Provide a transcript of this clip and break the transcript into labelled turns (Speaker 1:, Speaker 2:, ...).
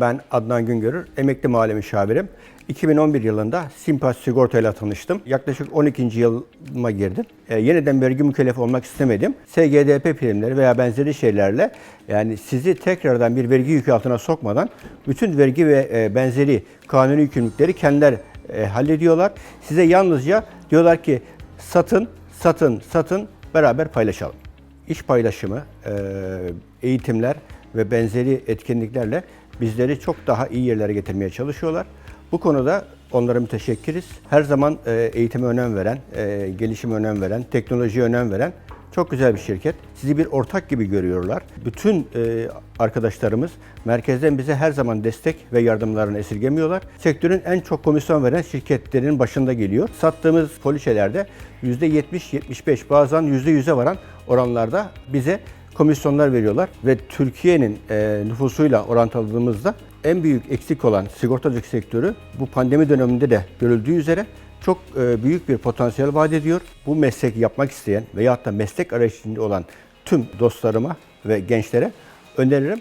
Speaker 1: Ben Adnan Güngörür, emekli mali müşavirim. 2011 yılında Simpas Sigorta ile tanıştım. Yaklaşık 12. yılıma girdim. E, yeniden vergi mükellefi olmak istemedim. SGDP primleri veya benzeri şeylerle yani sizi tekrardan bir vergi yükü altına sokmadan bütün vergi ve e, benzeri kanuni yükümlülükleri kendiler e, hallediyorlar. Size yalnızca diyorlar ki satın, satın, satın beraber paylaşalım. İş paylaşımı, e, eğitimler ve benzeri etkinliklerle bizleri çok daha iyi yerlere getirmeye çalışıyorlar. Bu konuda onlara müteşekkiriz. Her zaman e, eğitime önem veren, e, gelişime önem veren, teknolojiye önem veren çok güzel bir şirket. Sizi bir ortak gibi görüyorlar. Bütün e, arkadaşlarımız merkezden bize her zaman destek ve yardımlarını esirgemiyorlar. Sektörün en çok komisyon veren şirketlerin başında geliyor. Sattığımız poliçelerde %70-75 bazen %100'e varan oranlarda bize komisyonlar veriyorlar ve Türkiye'nin e, nüfusuyla orantıladığımızda en büyük eksik olan sigortacılık sektörü bu pandemi döneminde de görüldüğü üzere çok e, büyük bir potansiyel vaat ediyor. Bu meslek yapmak isteyen veyahut da meslek arayışında olan tüm dostlarıma ve gençlere öneririm.